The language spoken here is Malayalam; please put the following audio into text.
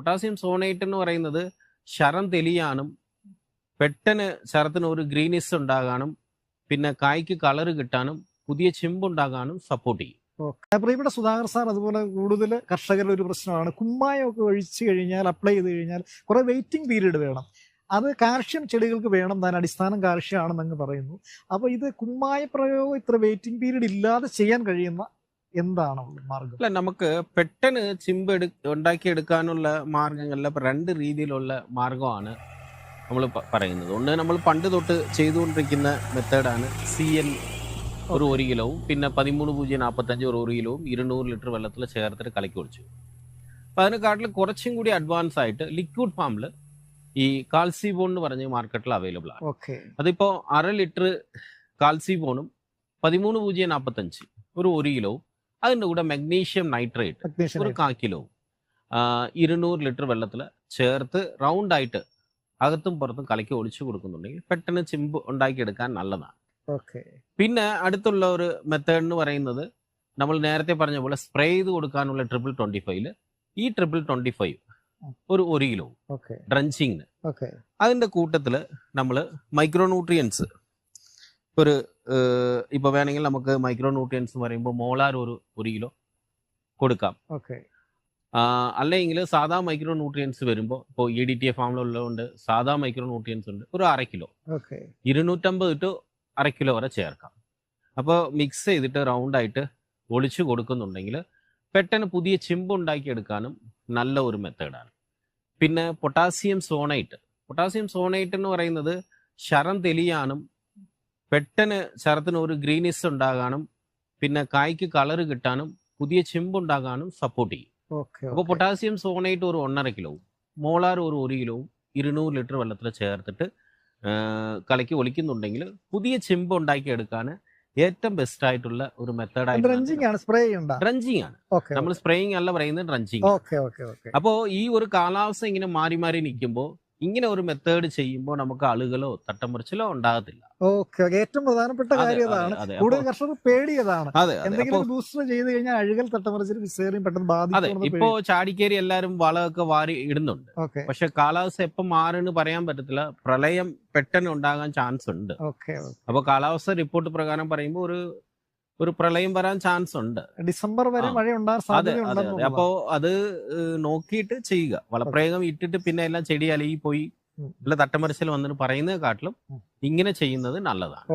പൊട്ടാസ്യം സോണേറ്റ് എന്ന് പറയുന്നത് ശരം തെളിയാനും പെട്ടെന്ന് ശരത്തിന് ഒരു ഗ്രീനിസ് ഉണ്ടാകാനും പിന്നെ കായ്ക്ക് കളർ കിട്ടാനും പുതിയ ചിമ്പുണ്ടാകാനും സപ്പോർട്ട് ചെയ്യും. പ്രിയപ്പെട്ട സുധാകർ സാർ അതുപോലെ കൂടുതൽ കർഷകരുടെ ഒരു പ്രശ്നമാണ്. കുമ്മായമൊക്കെ ഒഴിച്ചു കഴിഞ്ഞാൽ അപ്ലൈ ചെയ്ത് കഴിഞ്ഞാൽ കുറെ വെയിറ്റിംഗ് പീരീഡ് വേണം. അത് കാൽഷ്യം ചെടികൾക്ക് വേണം താൻ അടിസ്ഥാനം കാർഷ്യമാണെന്നങ്ങ് പറയുന്നു. അപ്പോൾ ഇത് കുമ്മായ പ്രയോഗം ഇത്ര വെയിറ്റിംഗ് പീരീഡ് ഇല്ലാതെ ചെയ്യാൻ കഴിയുന്ന എന്താണ് മാർഗം? അല്ല നമുക്ക് പെട്ടെന്ന് ചിമ്പ് എടു ഉണ്ടാക്കിയെടുക്കാനുള്ള മാർഗങ്ങളിൽ രണ്ട് രീതിയിലുള്ള മാർഗമാണ് നമ്മൾ പറയുന്നത്. ഒന്ന് നമ്മൾ പണ്ട് തൊട്ട് ചെയ്തുകൊണ്ടിരിക്കുന്ന മെത്തേഡാണ് സി എൻ ഒരു ഒരു കിലോവും പിന്നെ പതിമൂന്ന് പൂജ്യം നാൽപ്പത്തഞ്ച് ഒരു ഒരു കിലോവും ഇരുന്നൂറ് ലിറ്റർ വെള്ളത്തിൽ ചേർത്തിട്ട് കലക്കി ഒഴിച്ചു. അപ്പം അതിനെക്കാട്ടിൽ കുറച്ചും കൂടി അഡ്വാൻസ് ആയിട്ട് ലിക്വിഡ് ഫാമിൽ ഈ കാൽസിബോൺ എന്ന് പറഞ്ഞ മാർക്കറ്റിൽ അവൈലബിൾ ആണ്. ഓക്കെ. അതിപ്പോ അര ലിറ്റർ കാൽസിബോണും പതിമൂന്ന് പൂജ്യം നാൽപ്പത്തഞ്ച് ഒരു ഒരു കിലോവും അതിന്റെ കൂടെ മഗ്നീഷ്യം നൈട്രേറ്റ് ഒരു കാ കിലോ. ഇരുന്നൂറ് ലിറ്റർ വെള്ളത്തിൽ ചേർത്ത് റൗണ്ട് ആയിട്ട് അകത്തും പുറത്തും കലക്കി ഒളിച്ചു കൊടുക്കുന്നുണ്ടെങ്കിൽ പെട്ടെന്ന് ചിമ്പ് ഉണ്ടാക്കിയെടുക്കാൻ നല്ലതാണ്. ഓക്കെ പിന്നെ അടുത്തുള്ള ഒരു മെത്തേഡ് എന്ന് പറയുന്നത് നമ്മൾ നേരത്തെ പറഞ്ഞ പോലെ സ്പ്രേ ചെയ്ത് കൊടുക്കാനുള്ള ട്രിപ്പിൾ ട്വന്റി ഫൈവിൽ ഈ ട്രിപ്പിൾ ട്വന്റി ഫൈവ് ഒരു ഒരു കിലോ ഡ്രഞ്ചിങ്ങിന് അതിന്റെ കൂട്ടത്തിൽ നമ്മൾ മൈക്രോന്യൂട്രിയൻസ് ഒരു ഇപ്പോൾ ഇപ്പൊ വേണമെങ്കിൽ നമുക്ക് മൈക്രോന്യൂട്രിയൻസ് എന്ന് പറയുമ്പോൾ മോളാർ ഒരു ഒരു കിലോ കൊടുക്കാം. ഓക്കെ. അല്ലെങ്കിൽ സാധാ മൈക്രോ ന്യൂട്രിയൻസ് വരുമ്പോൾ ഇപ്പോൾ ഇ ഡി ടി എഫ് ഫാമിലുള്ളതുകൊണ്ട് സാധാ മൈക്രോ ന്യൂട്രിയൻസ് ഉണ്ട് ഒരു അര കിലോ. ഓക്കെ. ഇരുന്നൂറ്റമ്പത് ടു അര കിലോ വരെ ചേർക്കാം. അപ്പോൾ മിക്സ് ചെയ്തിട്ട് റൗണ്ടായിട്ട് ഒളിച്ചു കൊടുക്കുന്നുണ്ടെങ്കിൽ പെട്ടെന്ന് പുതിയ ചിമ്പ് ഉണ്ടാക്കിയെടുക്കാനും നല്ല ഒരു മെത്തേഡാണ് പിന്നെ പൊട്ടാസ്യം സോണൈറ്റ് പൊട്ടാസ്യം സോണൈറ്റ് എന്ന് പറയുന്നത് ശരം തെളിയാനും പെട്ടെന്ന് ശരത്തിന് ഒരു ഗ്രീനിസ് ഉണ്ടാകാനും പിന്നെ കായ്ക്ക് കളർ കിട്ടാനും പുതിയ ചെമ്പ് ഉണ്ടാകാനും സപ്പോർട്ട് ചെയ്യും. അപ്പൊ അപ്പോൾ പൊട്ടാസ്യം സോണൈറ്റ് ഒരു ഒന്നര കിലോവും മോളാർ ഒരു ഒരു കിലോവും ഇരുന്നൂറ് ലിറ്റർ വെള്ളത്തിൽ ചേർത്തിട്ട് കളിക്ക് ഒലിക്കുന്നുണ്ടെങ്കിൽ പുതിയ ചെമ്പ് ഉണ്ടാക്കിയെടുക്കാൻ ഏറ്റവും ബെസ്റ്റ് ആയിട്ടുള്ള ഒരു മെത്തേഡായിട്ട് ഡ്രഞ്ചിങ് ആണ് സ്പ്രേ ചെയ്യണ്ട? ഡ്രഞ്ചിങ് ആണ്. നമ്മൾ സ്പ്രേയിങ് അല്ല പറയുന്നത് ഡ്രഞ്ചിങ് ഓക്കെ ഓക്കെ ഓക്കെ. അപ്പോ ഈ ഒരു കാലാവസ്ഥ ഇങ്ങനെ മാറി മാറി നിൽക്കുമ്പോൾ ഇങ്ങനെ ഒരു മെത്തേഡ് ചെയ്യുമ്പോൾ നമുക്ക് അളുകളോ തട്ടമുറിച്ചിലോ ഉണ്ടാകത്തില്ല. ഓക്കെ ഏറ്റവും പ്രധാനപ്പെട്ട കാര്യം അതെ, അതാണ്. കൂടുതൽ കർഷകർ പേടിയതാണ്. എന്തെങ്കിലും ബൂസ്റ്റർ ചെയ്ത് കഴിഞ്ഞാൽ അഴുകൽ തട്ടമുറിച്ചിൽ ഫിസേറിയും പെട്ടെന്ന് ബാധിക്കും ഇപ്പോ ചാടിക്കേരി എല്ലാരും വളമൊക്കെ വാരി ഇടുന്നുണ്ട്. പക്ഷെ കാലാവസ്ഥ എപ്പം മാറുന്നു പറയാൻ പറ്റത്തില്ല. പ്രളയം പെട്ടെന്ന് ഉണ്ടാകാൻ ചാൻസ് ഉണ്ട്. അപ്പൊ കാലാവസ്ഥ റിപ്പോർട്ട് പ്രകാരം പറയുമ്പോൾ ഒരു ഒരു പ്രളയം വരാൻ ചാൻസ് ഉണ്ട്. ഡിസംബർ വരെ. മഴ അതെ അതെ അതെ. അപ്പോ അത് നോക്കിയിട്ട് ചെയ്യുക. വളപ്രയോഗം ഇട്ടിട്ട് പിന്നെ എല്ലാം ചെടി അലകി പോയി ഉം. ഇല്ല തട്ടമറിച്ചൽ വന്നിട്ട് പറയുന്നത് കാട്ടിലും ഇങ്ങനെ ചെയ്യുന്നത് നല്ലതാണ്.